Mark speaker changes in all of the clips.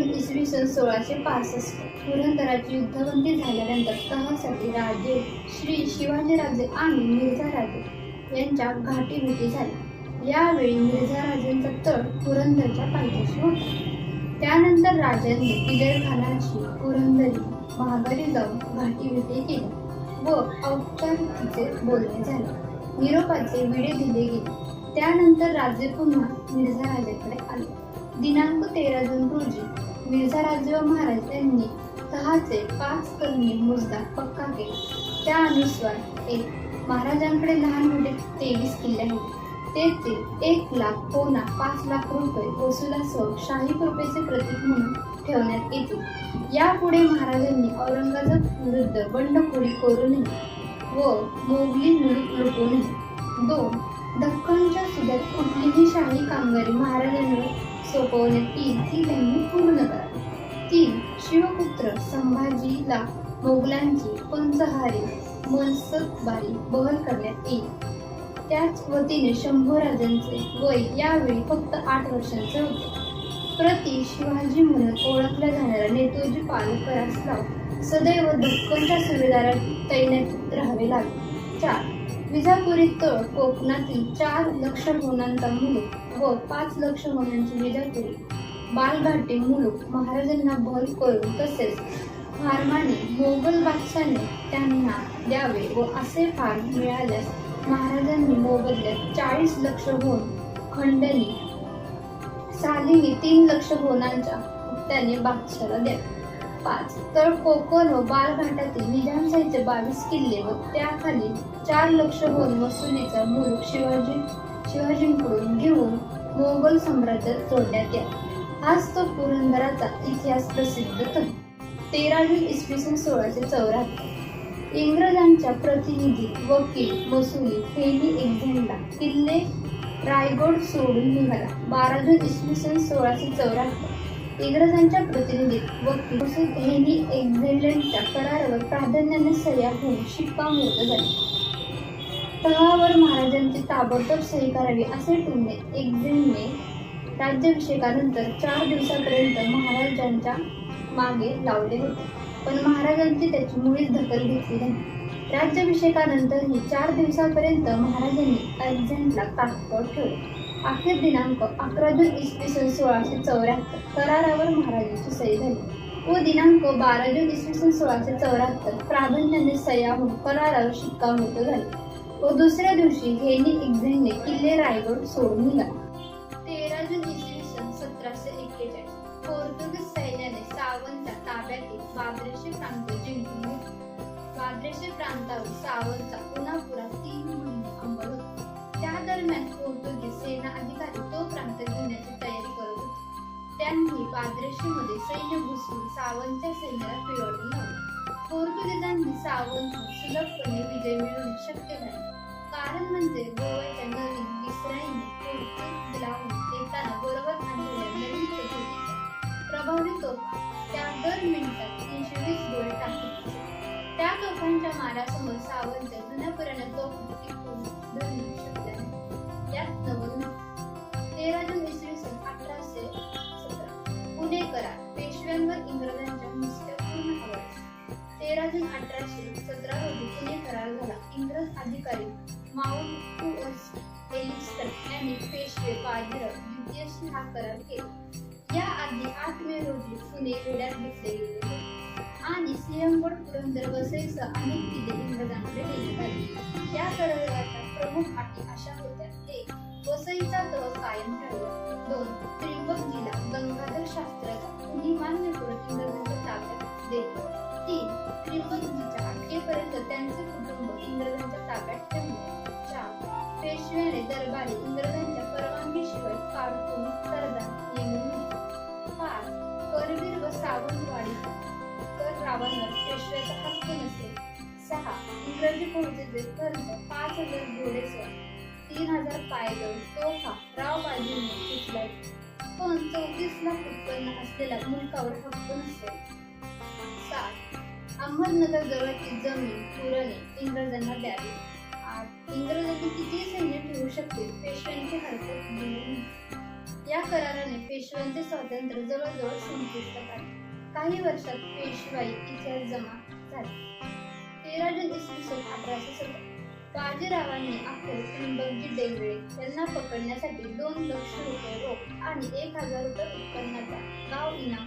Speaker 1: इसवी सन सोळाशे पासष्ट. पुरंदराची युद्धबंदी झाल्यानंतर तहासाठी राजे श्री शिवाजीराजे आणि मिर्झाराजे यांच्या घाटीभेटी झाल्या यावेळी मिर्झाराजेंचा तळ पुरंदरच्या पायथ्याशी होता. त्यानंतर राजांनी इदरखानाची पुरंदरी महागारी जाऊन घाटीभेटी केली व औपचारिकतेचे बोलणे झाले. निरोपाचे विडे दिले गेले. त्यानंतर राजे पुन्हा मिर्झा राजेकडे आले. दिनांक तेरा जून रोजी मिर्झा व महाराज यांनी तहाचे पाच करणे मुजदा पक्का केला. त्या अनुसार एक महाराजांकडे लहान मोठे तेवीस किल्ले आहेत. तेथील एक लाख पोना पाच लाख रुपये वसुलासह शाही कृपेचे प्रतीक म्हणून ठेवण्यात येते यापुढे महाराजांनी औरंगजेब विरुद्ध बंडखोरी करू नये व मोगली मुलूक लुटू नये. दोन दख्खनच्या सुद्यात कुठलीही शाही कामगारी महाराजांवर सोपवण्यात येईल ती त्यांनी पूर्ण करावी तीन शिवपुत्र संभाजीला मोगलांची पंचहारी मनसबारी बहल करण्यात येईल. त्याच वतीने शंभूराजांचे वय यावेळी फक्त आठ वर्षांचे होते. प्रति शिवाजी म्हणून ओळखल्या जाणाऱ्या नेतोजी पालकरास सदैव दक्कनच्या सुभेदारात तैनात राहावे लागले. चार विजापुरी तळ कोकणातील चार लक्ष होणांचा मुलूक व पाच लक्ष होण्याची निधन केली. बालघाटे मुलूक महाराजांना बल करून तसेच फार्माने मोगल बादशाने त्यांना द्यावे व असे फार मिळाल्यास महाराजांनी मोबदल्यात चाळीस लक्ष होऊन खंडणी सालीने तीन लक्ष होणांच्या त्याने बादशाला द्या. पाच तर कोकण व बालघाटातील निजामशाहीचे बावीस किल्ले व त्याखाली चार लक्ष होऊन वसुलीचा मुलूक शिवाजी शिवाजींकडून घेऊन मोगल साम्राज्यात जोडण्यात यावा आज तो पुरंदराचा इतिहास प्रसिद्ध तर तेरा जून इसवी सन सोळाशे चौऱ्याहत्तर. इंग्रजांच्या प्रतिनिधी वकील वसुली हेनी एक्झेंडला किल्ले रायगड सोडून निघाला. बारा जून इसवी सन सोळाशे चौऱ्याहत्तर. इंग्रजांच्या प्रतिनिधी वकील हेनी एक्झेंडच्या करारावर प्राधान्याने सह्या होऊन शिक्कामोर्तब झाली. तहावर महाराजांची ताबडतोब सही करावी असे टुमणे एक्झेंडने राज्याभिषेकानंतर चार दिवसापर्यंत महाराजांच्या मागे लावले होते. पण महाराजांची त्याची मुळीच दखल घेतली नाही. राज्याभिषेकानंतरही चार दिवसापर्यंत महाराजांनी अर्जंटला तात्काळ ठेवले. अखेर दिनांक अकरा जून इसवी सन सोळाशे चौऱ्याहत्तर करारावर महाराजांची सही झाली. व दिनांक बारा जून इसवी सन सोळाशे चौऱ्याहत्तर प्राधान्याने सह्या होऊन करारावर शिक्कामोर्तब झाले. व दुसऱ्या दिवशी हेनी एक्झेंडने किल्ले रायगड सोडून निघाला तेरा जून इसवी सन सतराशे एक्केचाळीस. पोर्तुगीज सैन्याने सावंतच्या ताब्यातील बाद्रेशे प्रांत जिंकून घेतले. बाद्रेशे प्रांतावर सावंतचा पुन्हा तीन महिने अंमल होता. त्या दरम्यान पोर्तुगीज सेना अधिकारी तो प्रांत घेण्याची तयारी करत होते. त्यांनी बाद्रेशीमध्ये सैन्य घुसवून सावंतच्या सैन्याला पिळवले. लावले पोर्तुगीजांनी सावंत सुलभपणे विजय मिळवणे शक्य झाले कारण म्हणजे गोव्याच्या नवीन इस्राईलने पोर्तुगीज लावून बरोबर आणलेल्या नवीन पद्धतीच्या प्रभावी तोफा त्या दर मिनिटात तीनशे वीस गोळे टाकत त्या तोफांच्या मारासमोर सावंत माउंट एलिस्टर आणि पेशवे बाजीराव द्वितीयशी हा करार केला. या आधी आठ मे रोजी पुणे वेढ्यात घेतले गेले होते. आणि सिंहगड पुरंदर वसईसह अनेक किल्ले इंग्रजांकडे देण्यात आले या कराराच्या प्रमुख अटी अशा होत्या एक वसईचा तह कायम ठेवला. दोन त्रिंबकजीला गंगाधर शास्त्राचा कुणी मान्य करून इंग्रजांच्या ताब्यात दिले तीन त्रिंबकजीच्या अटकेपर्यंत त्यांचे कुटुंब इंग्रजांच्या ताब्यात ठेवले. पेशव्याने दरबारी इंग्रजांच्या परवानगीशिवाय काढून सरदार नेमून घेतले पाच करवीर व सावंतवाडी कर रावांवर पेशव्याचा हक्क नसेल. सहा इंग्रजी फौजेचे खर्च पाच हजार घोडेस्वार तीन हजार पायदळ तोफा राव बाजींनी उचलायचे पण चौतीस लाख उत्पन्न असलेला मुलकावर हक्क नसेल. सात अहमदनगर जवळची जमीन पुरणे इंग्रजांना द्यावी. आठ इंग्रजांनी किती सैन्य ठेवू शकते? पेशव्यांची हरकत या कराराने पेशव्यांचे स्वातंत्र्य जवळजवळ संपुष्टात आले. काही वर्षात पेशवाई इतिहास जमा झाले. तेरा जून इसवी सन अठराशे सत्तर बाजीरावांनी अखेर त्र्यंबकजी डेंगळे यांना पकडण्यासाठी दोन लक्ष रुपये रोख आणि एक हजार रुपये उत्पन्नाचा गाव इनाम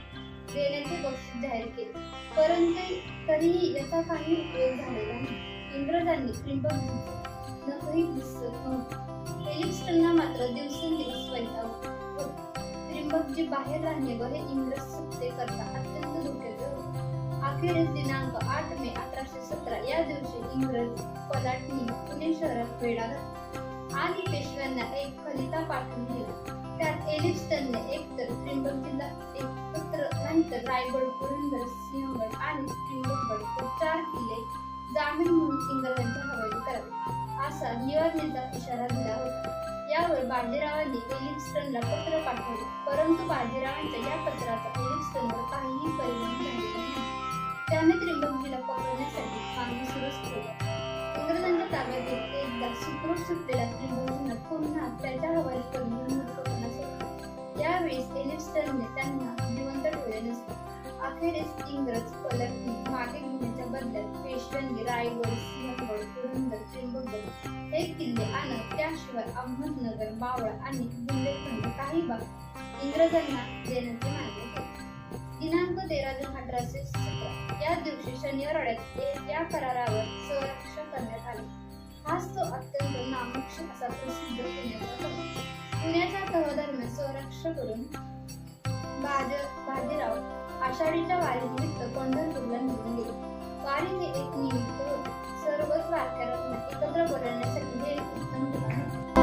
Speaker 1: देण्याचे बक्षीस जाहीर केले. परंतु तरीही याचा काही उपयोग झालेला नाही. इंग्रजांनी त्र्यंबकजीचे नखही दिसत नव्हते. मात्र दिवसेंदिवस वैताग त्रिंबकजी बाहेर राहणे व हे इंग्रज सत्तेकरता अत्यंत धोक्याचे होते. अखेरीस दिनांक आठ मे अठराशे सतरा या दिवशी इंग्रज पदाटनी पुणे शहरात वेढा घातला आणि पेशव्यांना एक खलिता पाठवून दिला. त्यात एलिप्स्टनने एकतर त्रिंबकजीला एक पत्र नाहीतर रायगड पुरंदर सिंहगड आणि त्रिंबकगड चार किल्ले जामीन म्हणून इंग्रजांच्या हवाली करावे. असा निवडणीचा इशारा दिला होता. यावर बाजीरावांनी एलिप्स्टनला पत्र पाठवले. परंतु बाजीरावांच्या या पत्राचा एलिप्स्टनवर काहीही परिणाम झालेला नाही. त्याने त्रिंबकजीला पकडण्यासाठी मागणी सुरूच ठेवली. इंग्रजांच्या ताब्यातील एकदा सुखरूप सुटलेल्या त्रिंबकजींना पुन्हा त्याच्या हवाली करून मूर्खपणा सोडला यावेळेस एलिप्स्टनने त्यांना जिवंत ठेवले नसते. अखेरीस इंग्रज पलटणी मागे घेण्याच्या बदल्यात पेशव्यांनी रायगड सिंहगड पुरंदर त्र्यंबकगड हे किल्ले आणि त्याशिवाय अहमदनगर मावळा आणि बुंदेलखंड काही भाग इंग्रजांना देण्याचे मान्य केले दिनांक तेरा जून अठराशे सतरा या दिवशी शनिवारवाड्यात या करारावर संरक्षण करण्यात आले. हाच तो अत्यंत नामुष्य असा प्रसिद्ध पुण्याचा तह पुण्याच्या तह दरम्यान संरक्षण करून बाज बाजीराव आषाढीच्या वारीनिमित्त पंढरपूरला घेऊन गेले. वारीचे एक निमित्त होते. सर्वच वारकऱ्यांना एकत्र बोलण्यासाठी हे उत्तम ठिकाण